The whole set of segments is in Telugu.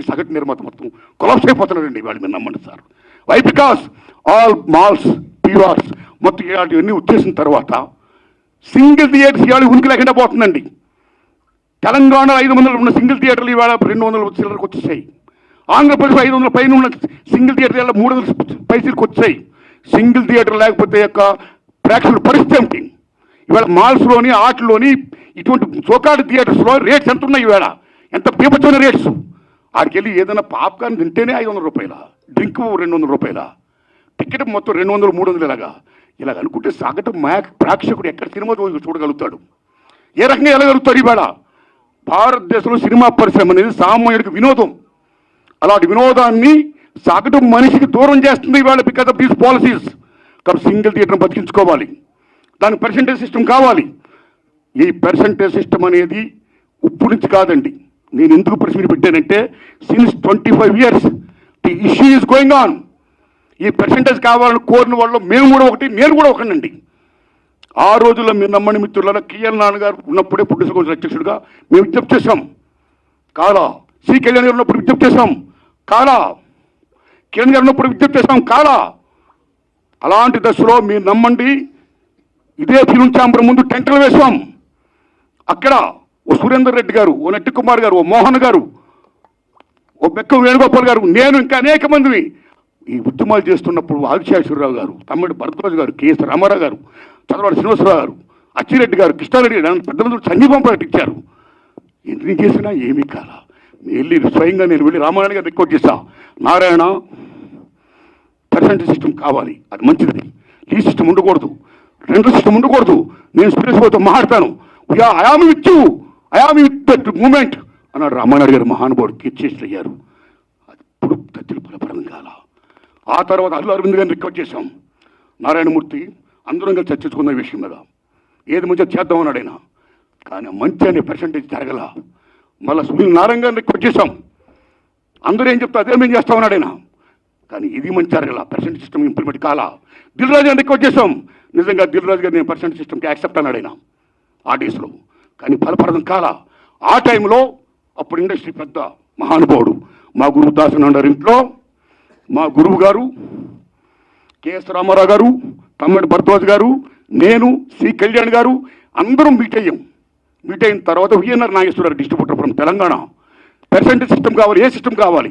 సగటు నిర్మాత మొత్తం కొలాప్స్ అయిపోతున్నారండి వాళ్ళు మీరు నమ్మండి sir. Why because all malls PVRs మొత్తం ఇలాంటివన్నీ వచ్చేసిన తర్వాత సింగిల్ థియేటర్స్ ఇవాళ ఉనికి లేకుండా పోతుందండి. తెలంగాణ ఐదు వందలు ఉన్న సింగిల్ థియేటర్లు ఇవాళ రెండు వందల చిల్లరకు వచ్చేసాయి. ఆంధ్రప్రదేశ్ ఐదు వందల పైన ఉన్న సింగిల్ థియేటర్ ఇవాళ మూడు వందల పైసలకు వచ్చాయి. సింగిల్ థియేటర్ లేకపోతే యొక్క ప్రేక్షకుల పరిస్థితి ఏమిటి? ఇవాళ మాల్స్లోని ఆటల్లోని ఇటువంటి చోకాడు థియేటర్స్లో రేట్స్ ఎంత ఉన్నాయి ఇవాళ. ఎంత పీపచ్చమైన రేట్స్ ఆడికెళ్ళి ఏదైనా పాప్కార్న్ తింటేనే ఐదు వందల రూపాయల? డ్రింక్ రెండు వందల రూపాయల? టికెట్ మొత్తం రెండు వందలు మూడు వందలు ఇలాగా ఇలాగ అనుకుంటే సగటు మ్యాక్ ప్రేక్షకుడు ఎక్కడ సినిమా చూ- చూడగలుగుతాడు? ఏ రకంగా వెళ్ళగలుగుతాడు ఇవాళ? భారతదేశంలో సినిమా పరిశ్రమ అనేది సామాన్యుడికి వినోదం. అలాంటి వినోదాన్ని సగటు మనిషికి దూరం చేస్తుంది ఇవాళ బికాస్ ఆఫ్ దీస్ పాలసీస్ కాబట్టి సింగిల్ థియేటర్ని బతికించుకోవాలి. దానికి పర్సంటేజ్ సిస్టమ్ కావాలి. ఈ పర్సంటేజ్ సిస్టమ్ అనేది ఉప్పు నుంచి కాదండి. నేను ఎందుకు ప్రశ్న మీద పెట్టానంటే since twenty five years the issue is going on ఈ పర్సంటేజ్ కావాలని కోరిన వాళ్ళు మేము కూడా ఒకటి నేను కూడా ఒకనండి ఆ రోజుల్లో మీరు నమ్మని మిత్రుల కేఎల్ నాన్నగారు ఉన్నప్పుడే పుట్టిన కౌన్సిల్ అధ్యక్షుడిగా మేము విజ్ఞప్తి చేశాం. కాలా సి కళ్యాణ్ గారు ఉన్నప్పుడు విజ్ఞప్తి చేశాం. కాలా కిరణ్ గారు ఉన్నప్పుడు విజ్ఞప్తి చేశాం. కాలా అలాంటి దశలో మీరు నమ్మండి ఇదే ఫిలిం ఛాంబర్ ముందు టెంటలు వేశాం. అక్కడ ఓ సురేందర్ రెడ్డి గారు ఓ నెట్టి కుమార్ గారు ఓ మోహన్ గారు ఓ బెక్క వేణుగోపాల్ గారు నేను ఇంకా అనేక మందిని ఈ ఉద్యమాలు చేస్తున్నప్పుడు ఆదిశాశ్వరరావు గారు తమ్ముడు భరద్వాజ్ గారు కేఎస్ రామారావు గారు చంద్రబాబు శ్రీనివాసరావు గారు అచ్చిరెడ్డి గారు కృష్ణారెడ్డి గారు పెద్ద మంది సంజీవం ప్రకటించారు ఎన్ని చేసినా ఏమీ కాల. వెళ్ళి స్వయంగా నేను వెళ్ళి రామారాయణ గారు రికార్డ్ చేశా నారాయణ పర్సంటేజ్ సిస్టమ్ కావాలి అది మంచిది. ఈ సిస్టమ్ ఉండకూడదు. రెండు సిస్టమ్ ఉండకూడదు. నేను సురేష్ పోతే మాట్లాడతాను. I am with you I am with that moment అన్నాడు రామానాయుడు గారు మహానుభావుడు కీర్చేసి అయ్యారు అది ఇప్పుడు తత్తులు కాల ఆ తర్వాత అల్లు అరవింద్ గారిని రికార్డ్ చేశాం. నారాయణమూర్తి అందరం కలిసి చర్చించుకున్న విషయం మీద. ఏది మంచిగా చేద్దాం అన్నాడు ఆయన. కానీ మంచి అనే పర్సంటేజ్ జరగల. మళ్ళీ సునీల్ నారాయణ గారిని రికార్డ్ చేశాం. అందరూ ఏం చెప్తా అదే మేము చేస్తాం అన్నాడు ఆయన. కానీ ఇది మంచి జరగల. పర్సెంట్ సిస్టమ్ ఇంప్లిమెంట్ కాలా. దిల్ రాజు గారిని రిక్వెస్ట్ చేశాం. నిజంగా దిల్ రాజు గారు నేను పర్సెంట్ సిస్టమ్కి యాక్సెప్ట్ అన్నాడు ఆయన. ఆ డేస్లో కానీ ఫలప్రదం కాల. ఆ టైంలో అప్పుడు ఇండస్ట్రీ పెద్ద మహానుభావుడు మా గురువు దాసన్ అన్నారు ఇంట్లో మా గురువు గారు కెఎస్ రామారావు గారు తమ్మడి భరద్వాజ్ గారు నేను సి కళ్యాణ్ గారు అందరం మీట్ అయ్యాం. మీట్ అయిన తర్వాత VNR Nageswararao distributor from Telangana. Percentage system కావాలి ఏ సిస్టమ్ కావాలి?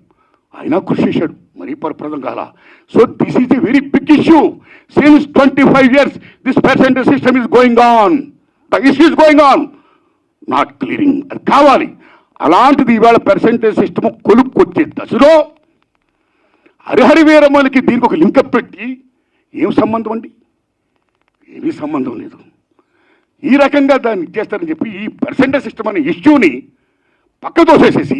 ఆయన కృషి చేశాడు. మరీ పరప్రదం కాల so this is a very big issue since twenty five years this percentage system is going on the issue is going on not clearing అది కావాలి. అలాంటిది ఇవాళ పర్సెంటేజ్ సిస్టమ్ కొలుక్కొచ్చే దశలో హరిహరి వీరమ్మలకి దీనికి ఒక లింకప్ పెట్టి ఏం సంబంధం అండి? ఏమీ సంబంధం లేదు. ఈ రకంగా దాన్ని ఇచ్చేస్తారని చెప్పి ఈ పర్సెంటేజ్ సిస్టమ్ అనే ఇష్యూని పక్క తోసేసేసి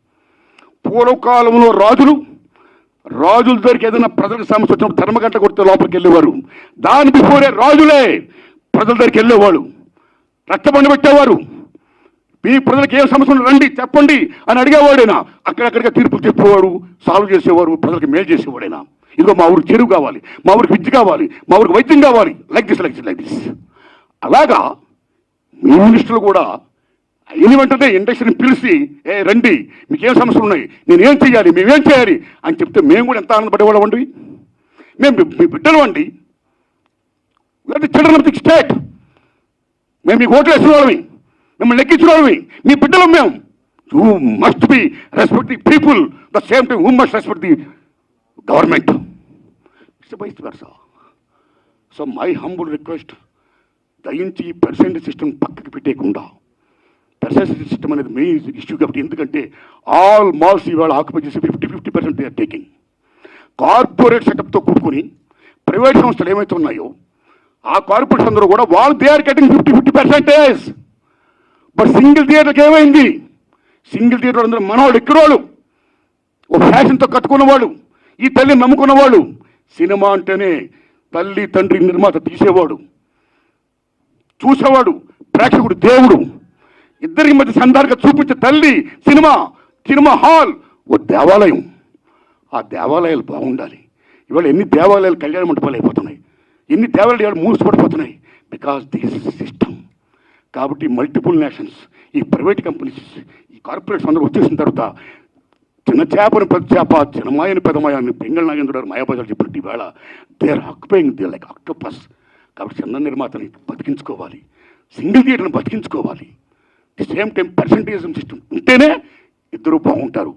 పూర్వకాలంలో రాజులు రాజుల దగ్గరికి ఏదైనా ప్రజలకు సమస్య వచ్చినప్పుడు ధర్మగంట కొడితే లోపలికి వెళ్ళేవారు. దాని బిఫోరే రాజులే ప్రజల దగ్గరికి వెళ్ళేవాళ్ళు. రక్తబండ పెట్టేవారు. మీ ప్రజలకు ఏ సమస్య రండి చెప్పండి అని అడిగేవాడైనా అక్కడక్కడిగా తీర్పులు చెప్పేవాడు సాల్వ్ చేసేవారు ప్రజలకు మేలు చేసేవాడైనా. ఇదిగో మా ఊరికి చెరువు కావాలి మా ఊరికి విద్య కావాలి మా ఊరికి వైద్యం కావాలి. Like this like this like this అలాగా మీ మినిస్టర్లు కూడా అయిన వెంటనే ఇండస్ట్రీని పిలిచి ఏ రండి మీకేం సమస్యలు ఉన్నాయి? నేనేం చేయాలి మేమేం చేయాలి? అని చెప్తే మేము కూడా ఎంత ఆనందపడేవాళ్ళం అండి? మేము మీ- బిడ్డలు అండి. చిల్డ్రన్ ఆఫ్ ది స్టేట్ మేము మీకు ఓట్లు వేసిన వాళ్ళమి. మిమ్మల్ని లెక్కించిన వాళ్ళమి. మీ బిడ్డలం మేము. You must be respect the people the same time who must respect the government it's so my humble request దయించి ఈ పర్సెంటేజ్ సిస్టమ్ పక్కకి పెట్టేయకుండా పర్సెంటేజ్ సిస్టమ్ అనేది మెయిన్ ఇష్యూ కాబట్టి ఎందుకంటే ఆల్ మాల్స్ ఇవాళ ఆక్యుపై చేసి fifty fifty percent they are taking corporate సెటప్తో కూడుకొని ప్రైవేట్ సంస్థలు ఏమైతే ఉన్నాయో ఆ కార్పొరేట్స్ అందరూ కూడా వాళ్ళు they are getting fifty fifty percentage but single థియేటర్కి ఏమైంది? సింగిల్ థియేటర్ అందరూ మనవాళ్ళు ఎక్కడోళ్ళు ఒక ఫ్యాషన్తో కట్టుకున్నవాళ్ళు ఈ తల్లిని నమ్ముకున్నవాళ్ళు. సినిమా అంటేనే తల్లి తండ్రి నిర్మాత తీసేవాడు. చూసేవాడు. ప్రేక్షకుడు దేవుడు. ఇద్దరికి మధ్య సందారుగా చూపించే తల్లి సినిమా సినిమా హాల్ ఓ దేవాలయం. ఆ దేవాలయాలు బాగుండాలి. ఇవాళ ఎన్ని దేవాలయాలు కళ్యాణ మండపాలు అయిపోతున్నాయి. ఎన్ని దేవాలయాలు మూసిపడిపోతున్నాయి. బికాస్ దిస్ సిస్టమ్ కాబట్టి మల్టిపుల్ నేషన్స్ ఈ ప్రైవేట్ కంపెనీస్ ఈ కార్పొరేట్స్ అందరూ వచ్చేసిన తర్వాత చిన్న చేపని పెద్ద చేప చిన్నమాయని పెద్దమాయని పెంగళ నాగేంద్రుడు గారు మాయాబజార్ చెప్పినట్టు ఈవేళ they are they like octopus కాబట్టి చిన్న నిర్మాతని బతికించుకోవాలి. సింగిల్ థియేటర్ని బతికించుకోవాలి. సేమ్ టైం పర్సంటేజ్ సిస్టమ్ ఉంటేనే ఇద్దరు బాగుంటారు.